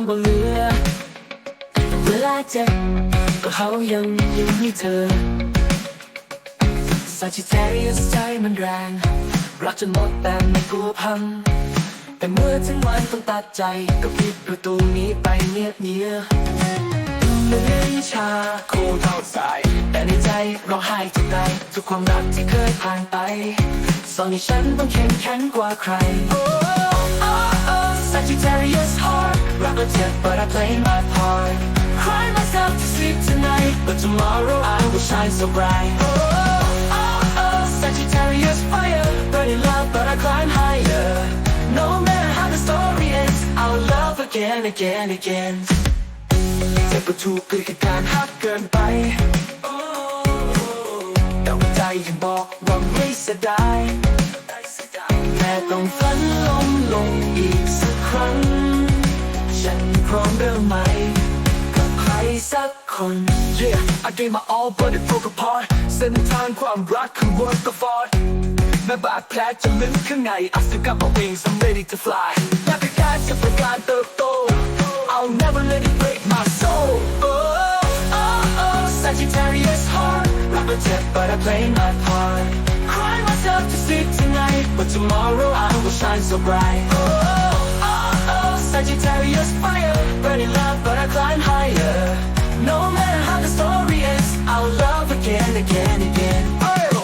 งบ่เหลือ เวลาเจ็บก็เขายังอยู่ให้เธอ Sagittarius ใจมันแรง รักจนหมดแต่ไม่กลัวพัง แต่เมื่อถึงวันต้องตัดใจก็ปิดประตูนี้ไปเงียบเงียบเมื่อชาคูเท่าสาย แต่ในใจเราหายทุกใดทุกความรักที่เคยผ่านไปสอนให้ฉันต้องเข้มแข็งกว่าใคร heart รักและเจ็บ but I play my part Cry myself to sleep tonight but tomorrow I will shine so bright Oh, oh, oh, Sagittarius fire burning love but I climb higher No matter how the story ends I'll love again again again เจ็บประทูกคือการหักเกินไป แต่หัวใจยังบอกว่าไม่เสียดายแค่ต้องฝันลมลงอีกสักครั้ง ฉันพร้อมเริ่มใหม่ กับใครสักคน Yeah, I gave my all but it broke apart เส้นทางความรักคือ work of art แม้บาดแผลจะลึกข้างใน I still got my wings I'm ready to fly อยากให้การจะเป็นการเติบโต I'll never let it break my soul Oh, oh, oh, Sagittarius heart Rock the tip, but I play my part Cry myself to sleep tonight But tomorrow I will shine so bright Oh, oh, oh, as fire Burning love, but I climb higher No matter how the story ends I'll love again, again, again Oh,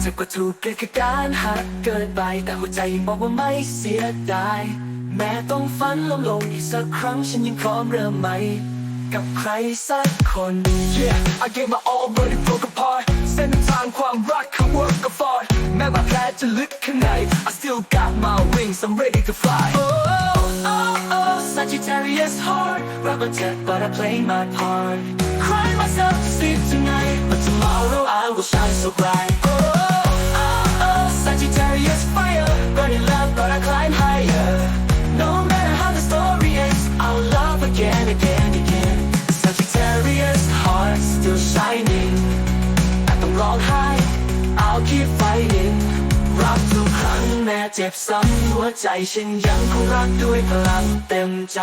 เจ็บกว่าถูกเกลียดคือการหักเกินไป แต่หัวใจยังบอกว่าไม่เสียดาย แม้ต้องฝันลงลงอีกสักครั้งฉันยังพร้อมเริ่มใหม่กับใครสักคน Yeah, I gave my all but it broke apart างความรักคือ work of art แม้บาดแผลจะลึกข้างใน I still got my wings I'm ready to fly Oh, oh, oh, Sagittarius heart Rock my tip, but I play my part Cry myself to sleep tonight But tomorrow I will shine so bright I'll keep fighting รักทุกครั้งแม้เจ็บซ้ำหัวใจฉันยังคงรักด้วยพลังเต็มใจ